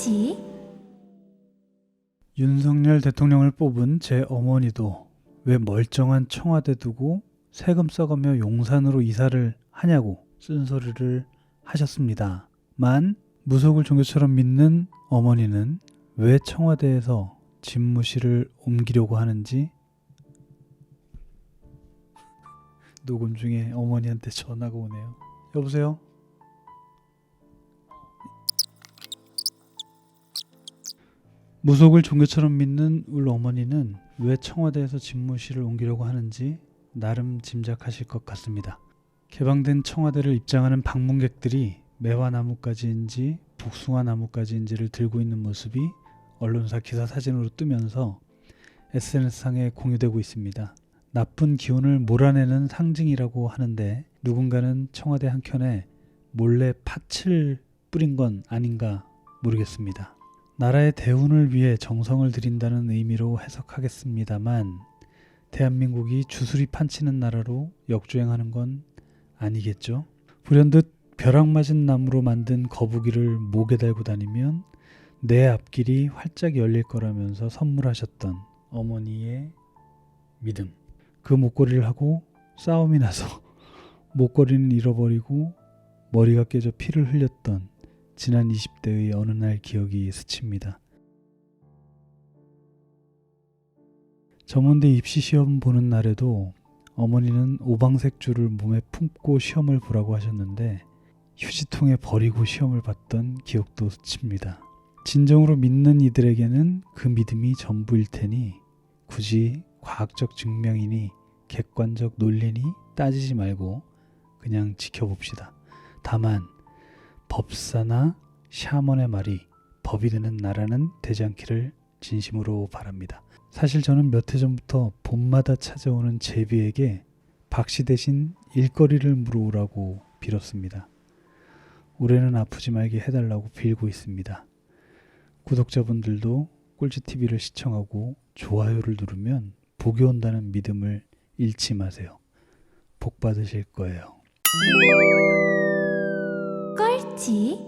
꼴찌 윤석열 대통령을 뽑은 제 어머니도 왜 멀쩡한 청와대 두고 세금 써가며 용산으로 이사를 하냐고 쓴소리를 하셨습니다. 만 무속을 종교처럼 믿는 어머니는 왜 청와대에서 집무실을 옮기려고 하는지 녹음 중에 어머니한테 전화가 오네요. 여보세요? 무속을 종교처럼 믿는 울 어머니는 왜 청와대에서 집무실을 옮기려고 하는지 나름 짐작하실 것 같습니다. 개방된 청와대를 입장하는 방문객들이 매화 나뭇가지인지 복숭아 나뭇가지인지를 들고 있는 모습이 언론사 기사 사진으로 뜨면서 SNS상에 공유되고 있습니다. 나쁜 기운을 몰아내는 상징이라고 하는데 누군가는 청와대 한켠에 몰래 팥을 뿌린 건 아닌가 모르겠습니다. 나라의 대운을 위해 정성을 들인다는 의미로 해석하겠습니다만 대한민국이 주술이 판치는 나라로 역주행하는 건 아니겠죠? 불현듯 벼락 맞은 나무로 만든 거북이를 목에 달고 다니면 내 앞길이 활짝 열릴 거라면서 선물하셨던 어머니의 믿음. 그 목걸이를 하고 싸움이 나서 목걸이는 잃어버리고 머리가 깨져 피를 흘렸던 지난 20대의 어느 날 기억이 스칩니다. 전문대 입시 시험 보는 날에도 어머니는 오방색 줄을 몸에 품고 시험을 보라고 하셨는데 휴지통에 버리고 시험을 봤던 기억도 스칩니다. 진정으로 믿는 이들에게는 그 믿음이 전부일 테니 굳이 과학적 증명이니 객관적 논리니 따지지 말고 그냥 지켜봅시다. 다만 법사나 샤먼의 말이 법이 되는 나라는 되지 않기를 진심으로 바랍니다. 사실 저는 몇 해 전부터 봄마다 찾아오는 제비에게 박씨 대신 일거리를 물어오라고 빌었습니다. 올해는 아프지 말게 해달라고 빌고 있습니다. 구독자분들도 꿀지TV를 시청하고 좋아요를 누르면 복이 온다는 믿음을 잃지 마세요. 복 받으실 거예요. 꼴찌